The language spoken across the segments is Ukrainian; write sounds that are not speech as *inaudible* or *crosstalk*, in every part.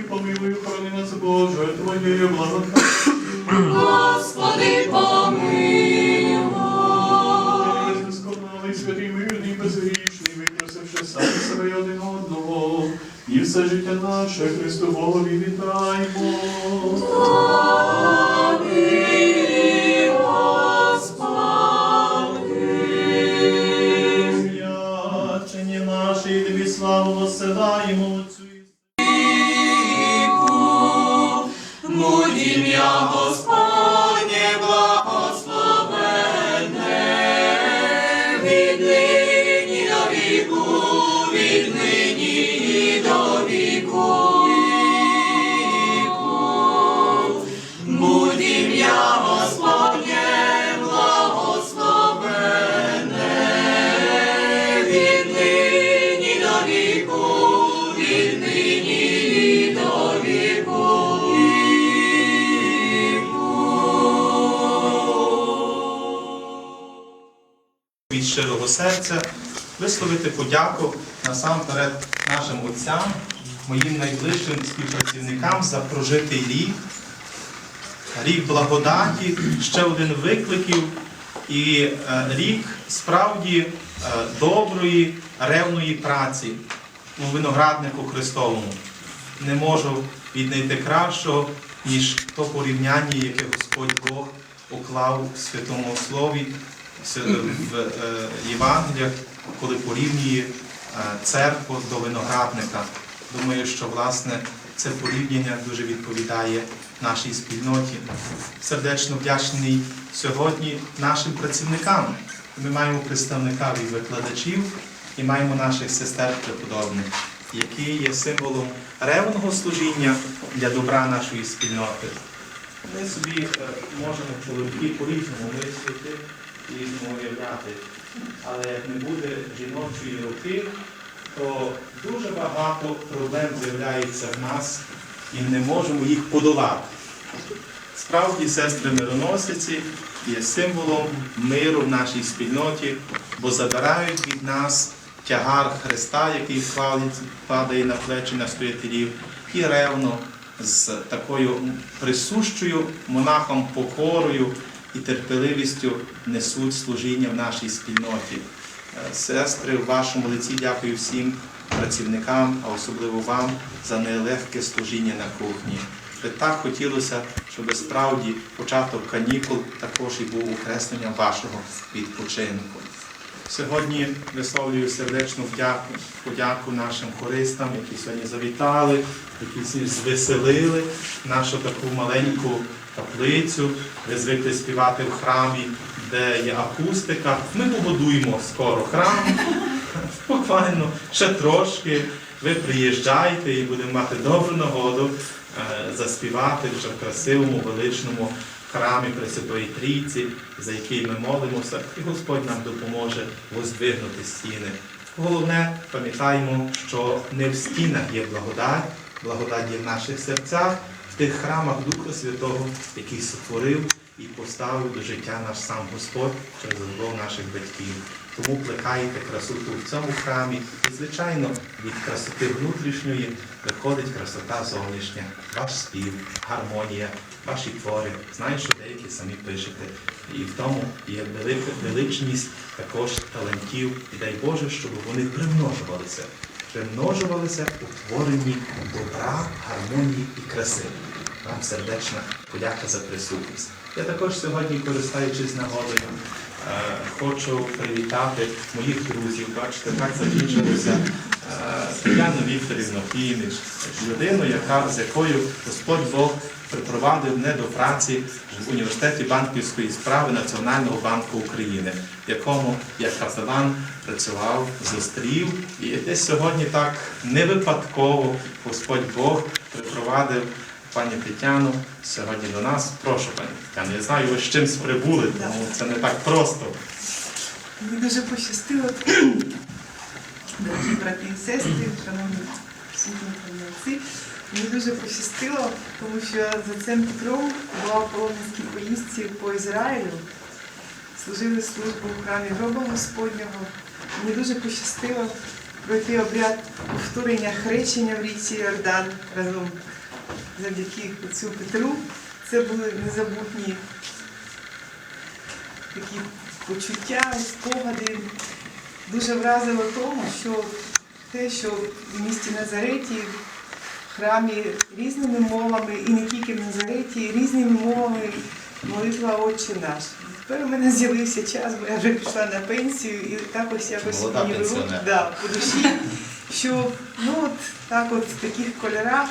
Господи, помилуй, хорони нас, Боже, Твоєю благодаттю. Господи, помилуй. Досконалий, святий, мирний, безгрішний, викрасивши самі себе й один одного, і все життя наше Христу Богові вітаймо. Висловити подяку насамперед нашим отцям, моїм найближчим співпрацівникам за прожитий рік, рік благодаті, ще один викликів і е, рік справді е, доброї, ревної праці у винограднику Христовому. Не можу віднайти кращого, ніж то порівняння, яке Господь Бог уклав в Святому Слові в е, Євангеліях, коли порівнює е, церкву до виноградника. Думаю, що власне це порівняння дуже відповідає нашій спільноті. Сердечно вдячний сьогодні нашим працівникам. Ми маємо представника від викладачів і маємо наших сестер преподобних, які є символом ревного служіння для добра нашої спільноти. Ми собі е, можемо чоловіки по-різному мислити, по-різному уявляти. Але як не буде жіночої руки, то дуже багато проблем з'являється в нас і не можемо їх подолати. Справді, сестри мироносиці є символом миру в нашій спільноті, бо забирають від нас тягар Христа, який падає на плечі настоятелів, і ревно з такою присущою монахам покорою і терпеливістю несуть служіння в нашій спільноті. Е, Сестри, в вашому лиці дякую всім працівникам, а особливо вам за нелегке служіння на кухні. Так хотілося, щоб справді початок канікул також і був укресленням вашого відпочинку. Сьогодні висловлюю сердечну вдяку, подяку нашим хористам, які сьогодні завітали, які звеселили нашу таку маленьку каплицю. Ви звикли співати в храмі, де є акустика. Ми побудуємо скоро храм. *laughs* Буквально ще трошки. Ви приїжджайте і будемо мати добру нагоду е, заспівати вже в красивому, величному храмі Пресвятої Трійці, за який ми молимося, і Господь нам допоможе воздвигнути стіни. Головне, пам'ятаємо, що не в стінах є благодать, благодать є в наших серцях, в тих храмах Духа Святого, який сотворив і поставив до життя наш сам Господь через любов наших батьків. Тому плекайте красоту в цьому храмі. І, звичайно, від красоти внутрішньої виходить красота зовнішня, ваш спів, гармонія, ваші твори. Знаю, що деякі самі пишете. І в тому є велика величність також талантів. І дай Боже, щоб вони примножувалися. Примножувалися у творенні добра, гармонії і краси. Вам сердечна подяка за присутність. Я також сьогодні, користуючись нагодою, хочу привітати моїх друзів. Бачите, так закінчилося е, Тетяну Вікторівну Кінич, людину, яка, з якою Господь Бог припровадив мене до праці в університеті банківської справи Національного банку України, в якому я капелан працював, зустрів. І десь сьогодні так не випадково Господь Бог припровадив пані Тетяну сьогодні до нас. Прошу, пані Тетяно, я знаю, ви з чимсь прибули, тому це не так просто. Мені дуже пощастило, дорогі брати і сестри, шановні отці. Мені дуже пощастило, тому що за цим Петром була в полонинській поїздці по Ізраїлю. Служили службу в храмі гроба Господнього. Мені дуже пощастило пройти обряд повторення хрещення в річці Йордан разом завдяки отцю Петру. Це були незабутні такі почуття, спогади. Дуже вразило тому, що те, що в місті Назареті, в храмі різними мовами, і не тільки в Назареті, різними мовами молитва Отче наш. Тепер у мене з'явився час, бо я вже пішла на пенсію, і так ось якось мені беру да, по душі, що ну от так от в таких кольорах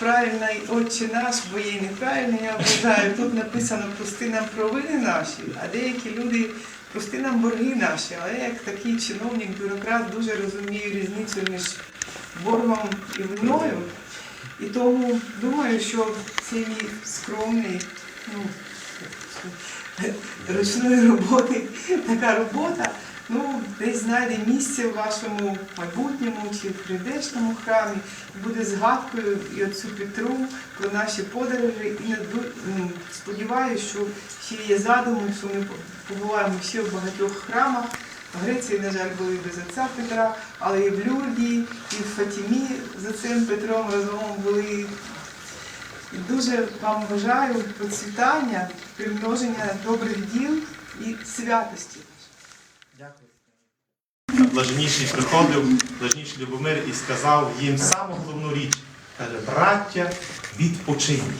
правильний Отче наш, бо є неправильно, я вважаю, тут написано прости нам провини наші, а деякі люди прости нам борги наші. Але як такий чиновник, бюрократ дуже розумію різницю між боргом і виною. І тому думаю, що цей скромний, ну, ручної роботи, така робота, ну, десь знайде місце в вашому майбутньому чи в прийдешному храмі, буде згадкою і отцю Петру про наші подорожі. І сподіваюся, що ще є задуми, що ми побуваємо ще в багатьох храмах. В Греції, на жаль, були без отця Петра, але і в Люрді, і в Фатімі з отцем Петром разом були. Дуже вам бажаю процвітання, примноження добрих діл і святості. Блаженніший приходив, блаженніший Любомир і сказав їм саму головну річ. Каже, браття, відпочиньте.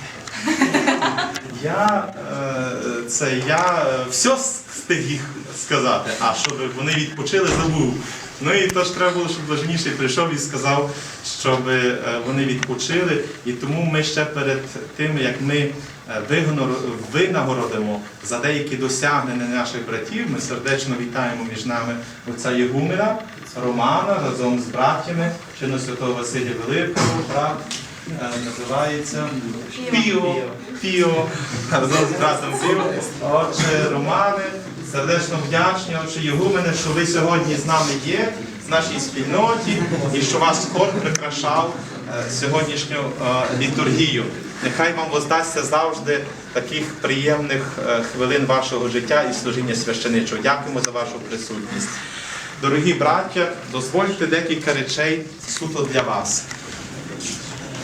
Я, е, це, я е, все встиг їх сказати, а щоб вони відпочили, забув. Ну і тож треба було, щоб блаженніший прийшов і сказав, щоб е, вони відпочили. І тому ми ще перед тим, як ми е, винагородимо за деякі досягнення наших братів, ми сердечно вітаємо між нами отця Єгумена, Романа разом з братями чинно святого Василія Великого, брат е, називається Піо. Піо. Разом з братом Піо. Отже, Романе, сердечно вдячні, отже, Єгумене, що ви сьогодні з нами є, в нашій спільноті, і що вас хор прикрашав е, сьогоднішню е, літургію. Нехай вам воздасться завжди таких приємних е, хвилин вашого життя і служіння священичого. Дякуємо за вашу присутність. Дорогі браття, дозвольте декілька речей суто для вас.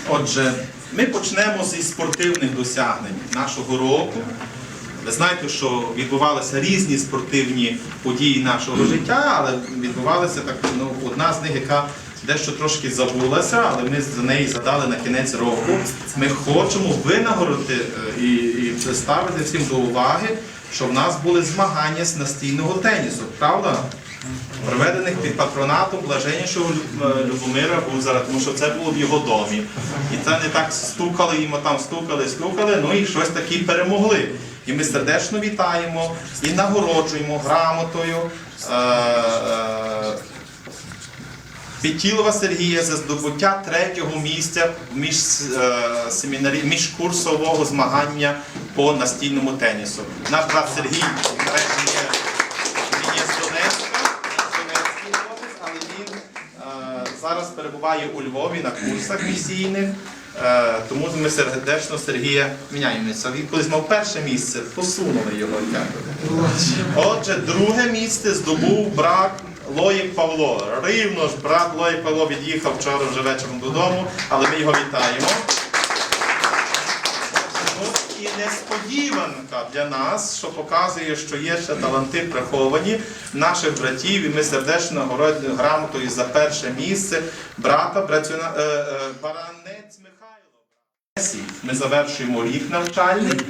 Отже, ми почнемо зі спортивних досягнень нашого року. Ви знаєте, що відбувалися різні спортивні події нашого життя, але відбувалася так, ну, одна з них, яка дещо трошки забулася, але ми за неї задали на кінець року. Ми хочемо винагородити е, і, і представити всім до уваги, що в нас були змагання з настільного тенісу, правда? проведених під патронатом блаженнішого е, Любомира Бузара, тому що це було в його домі. І це не так стукали йому там, стукали, стукали, ну і щось таки перемогли. І ми сердечно вітаємо і нагороджуємо грамотою. Е- е- Сергія за здобуття третього місця між, е, міжкурсового змагання по настільному тенісу. Наш брат Сергій, речі, є він є з але він е, зараз перебуває у Львові на курсах місійних. Е, тому ми сердечно Сергія міняємося. Він колись мав перше місце, посунули його. Отже, друге місце здобув брат Лоїк Павло. Рівно ж брат Лоїк Павло від'їхав вчора вже вечором додому, але ми його вітаємо. І несподіванка для нас, що показує, що є ще таланти приховані наших братів, і ми сердечно грамотою за перше місце брата Брацюна, е, е, Баранець Михайло. Ми завершуємо рік навчальний,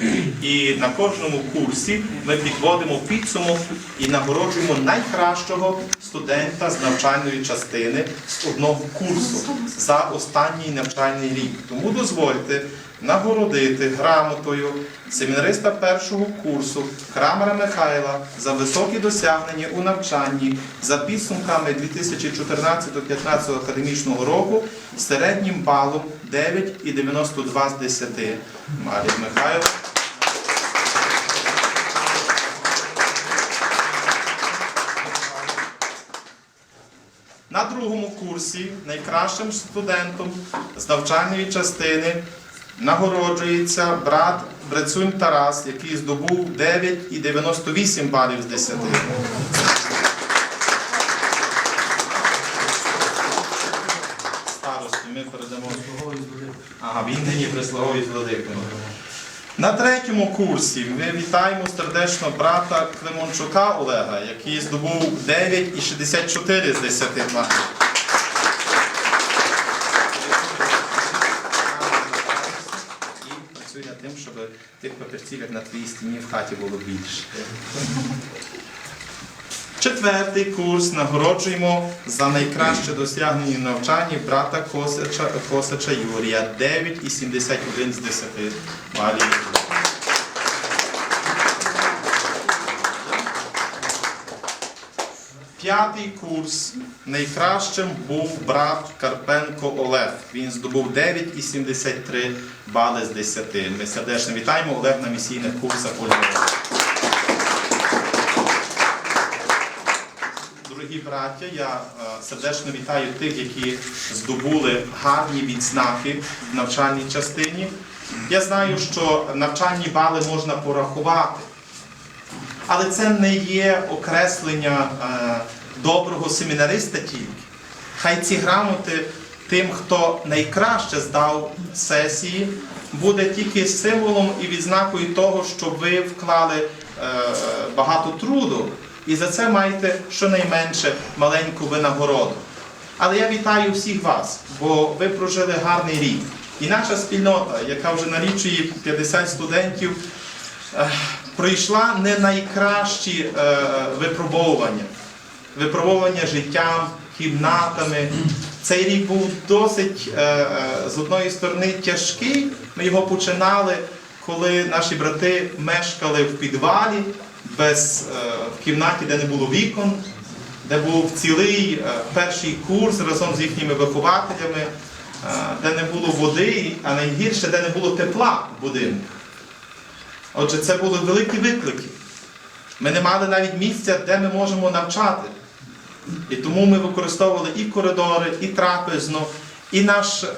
і на кожному курсі ми підводимо підсумок і нагороджуємо найкращого студента з навчальної частини з одного курсу за останній навчальний рік. Тому дозвольте нагородити грамотою семінариста першого курсу Крамера Михайла за високі досягнення у навчанні за підсумками 2014-2015 академічного року середнім балом 9,92 з 10. Марія Михайло. На другому курсі найкращим студентом з навчальної частини нагороджується брат Брецунь Тарас, який здобув 9,98 балів з 10. ми передамо. Ага, він нині прислуговує з владикою. На третьому курсі ми вітаємо сердечно брата Климончука Олега, який здобув 9,64 з 10 балів. Тих папірців, як на твоїй стіні в хаті було більше. Четвертий курс нагороджуємо за найкраще досягнення в навчанні брата Косача, Косача Юрія 9,71 з 10 балів. П'ятий курс найкращим був брат Карпенко Олег. Він здобув 9,73 бали з 10. Ми сердечно вітаємо Олег на місійних курсах Львові. Дорогі браття, я е, сердечно вітаю тих, які здобули гарні відзнаки в навчальній частині. Я знаю, що навчальні бали можна порахувати, але це не є окреслення е, доброго семінариста тільки. Хай ці грамоти тим, хто найкраще здав сесії, буде тільки символом і відзнакою того, що ви вклали е, багато труду, і за це маєте щонайменше маленьку винагороду. Але я вітаю всіх вас, бо ви прожили гарний рік. І наша спільнота, яка вже налічує 50 студентів, е, пройшла не найкращі е, випробовування. Випробовування життям, кімнатами. Цей рік був досить е, е, з одної сторони тяжкий. Ми його починали, коли наші брати мешкали в підвалі, без, в кімнаті, де не було вікон, де був цілий перший курс разом з їхніми вихователями, де не було води, а найгірше, де не було тепла в будинку. Отже, це були великі виклики. Ми не мали навіть місця, де ми можемо навчати. І тому ми використовували і коридори, і трапезну, і наш е,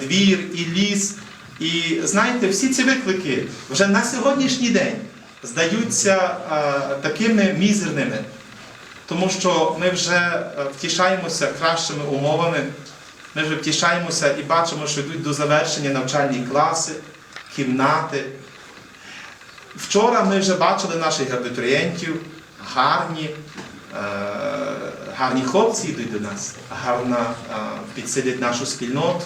двір, і ліс. І знаєте, всі ці виклики вже на сьогоднішній день здаються е, такими мізерними, тому що ми вже е, втішаємося кращими умовами, ми вже втішаємося і бачимо, що йдуть до завершення навчальні класи, кімнати. Вчора ми вже бачили наших абітурієнтів, гарні, е, гарні хлопці йдуть до нас, гарно е, підсилять нашу спільноту.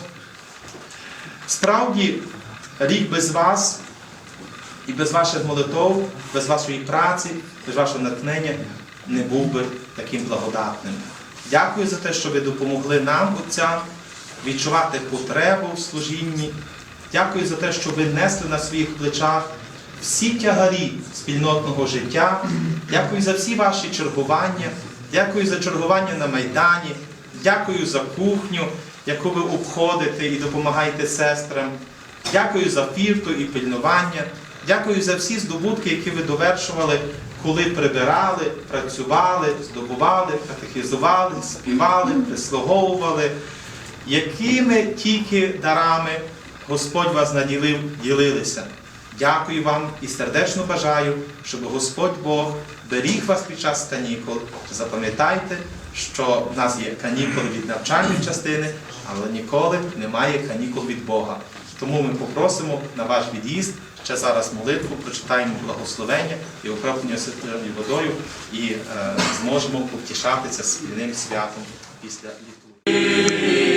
Справді, рік без вас і без ваших молитов, без вашої праці, без вашого натхнення не був би таким благодатним. Дякую за те, що ви допомогли нам, отцям, відчувати потребу в служінні. Дякую за те, що ви несли на своїх плечах всі тягарі спільнотного життя. Дякую за всі ваші чергування. Дякую за чергування на Майдані. Дякую за кухню, яку ви обходите і допомагаєте сестрам. Дякую за фірту і пильнування. Дякую за всі здобутки, які ви довершували, коли прибирали, працювали, здобували, катехізували, співали, прислуговували. Якими тільки дарами Господь вас наділив, ділилися. Дякую вам і сердечно бажаю, щоб Господь Бог беріг вас під час канікул. Запам'ятайте, що в нас є канікули від навчальної частини, але ніколи немає канікул від Бога. Тому ми попросимо на ваш від'їзд ще зараз молитву, прочитаємо благословення і окроплення святою водою і е, зможемо повтішатися спільним святом після літургії.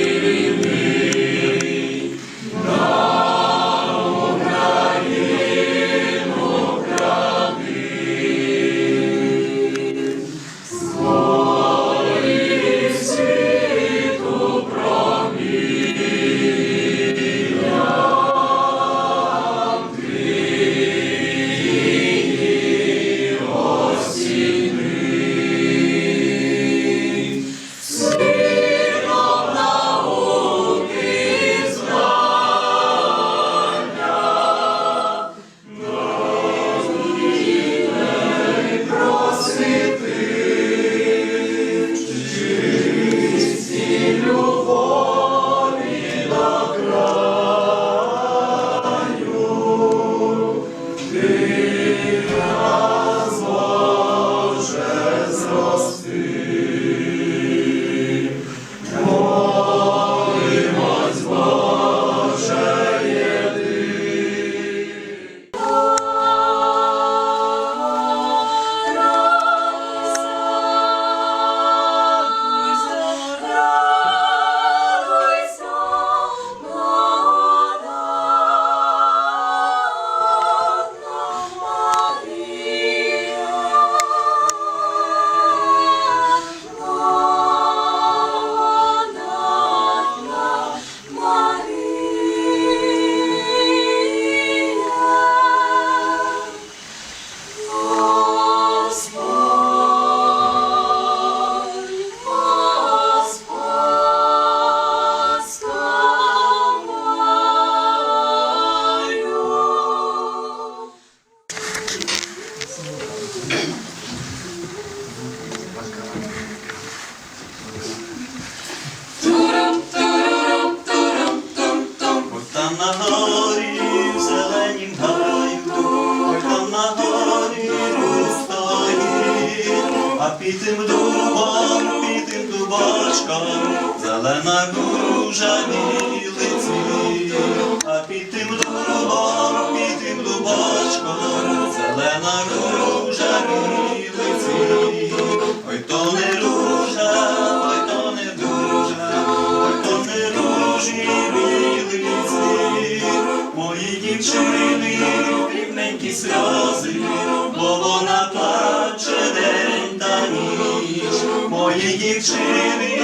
чорини, рівненькі сльози, бо вона плаче день та ніч, мої дівчини,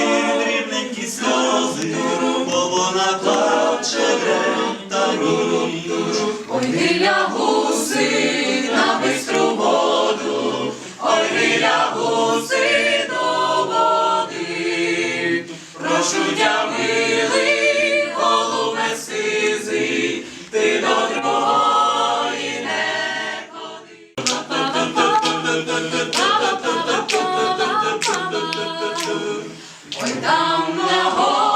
дрібненькі сльози, бо вона плаче день та ніч, ой гиля гуси на бистру воду, ой гиля гуси до води, прошу я милий. ти до. Ой, там на горі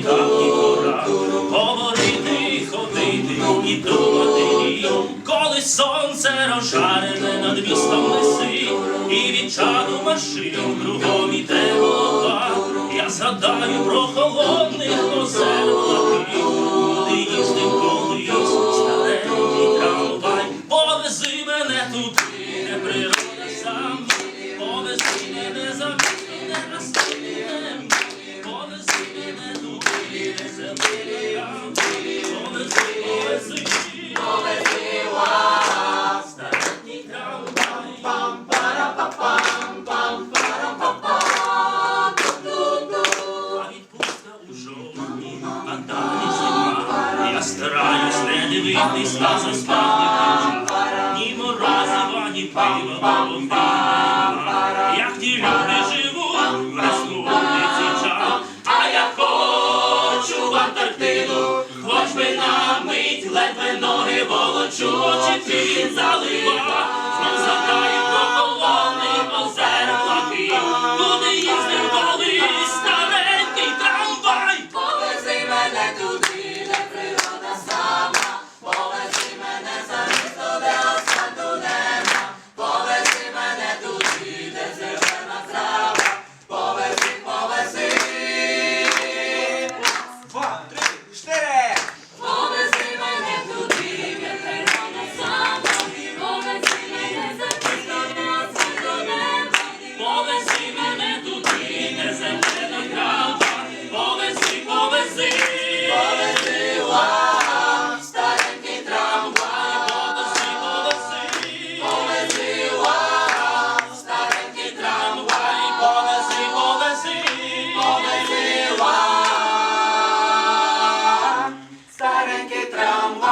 духовникам і пора говорити, ходити і думати, коли сонце розжарене над містом лиси, і від чаду машин кругом іде голова, я згадаю про холод.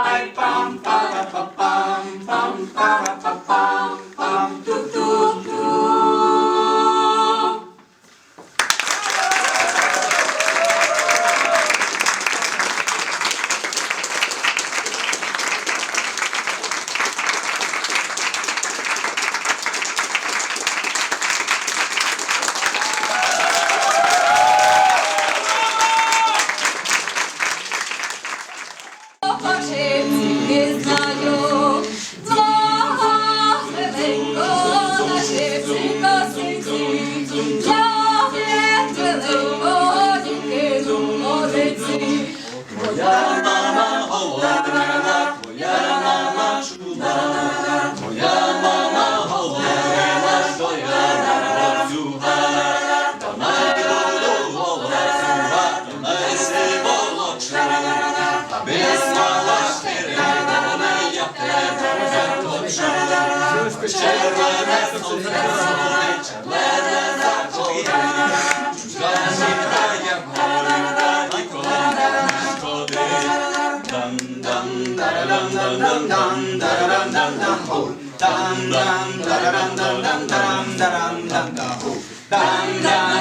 Bye-bye. Моя мама говорила, моя мама чудова, моя мама говорила, що я працювала, та не буду голосувати, та не аби знала шкірина, я тебе вже ще мене сонце, dum dum da dum dum dum dum ho dum dum da da dum dum dum dum dum dum da ho dum dum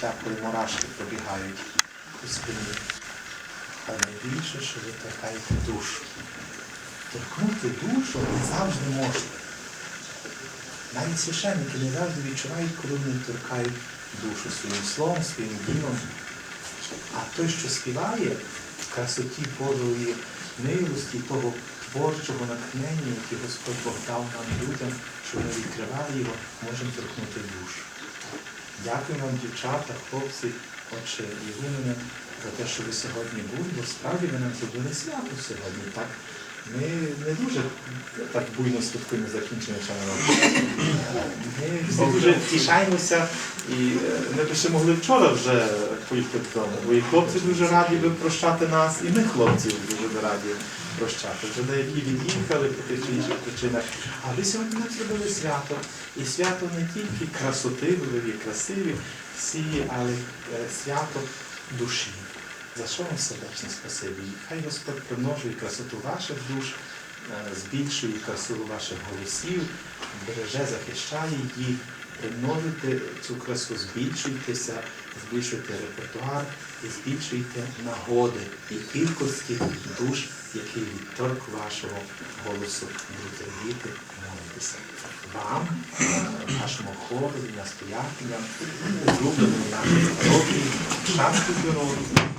коли мурашки пробігають у спині. А найбільше, що ви торкаєте душу. Торкнути душу не завжди можна. Навіть священники не завжди відчувають, коли вони торкають душу своїм словом, своїм ділом. А той, що співає в красоті Божої милості, того творчого натхнення, яке Господь Бог дав нам людям, що ми відкривали його, можемо торкнути душу. Дякую вам, дівчата, хлопці, отче Ігумене, за те, що ви сьогодні були, бо справді ви нам зробили свято сьогодні. Так? Ми не дуже так буйно святкуємо закінчення чого Ми всі дуже втішаємося і е, ми б ще могли вчора вже поїхати додому, бо і хлопці дуже раді би прощати нас, і ми хлопці дуже би раді прощати. Вже деякі від'їхали по тих чи інших причинах. А ви сьогодні нам зробили свято. І свято не тільки красоти, ви красиві всі, але е, свято душі. За що вам сердечне спасибі? Хай Господь примножує красоту ваших душ, е, збільшує красу ваших голосів, береже, захищає їх, примножуйте цю красу, збільшуйтеся, збільшуйте репертуар і збільшуйте нагоди і кількості душ, які від торку вашого голосу будуть радіти, молитися. Вам, е, нашому хору, настоятелям, улюбленому нашому роки, шанську природу,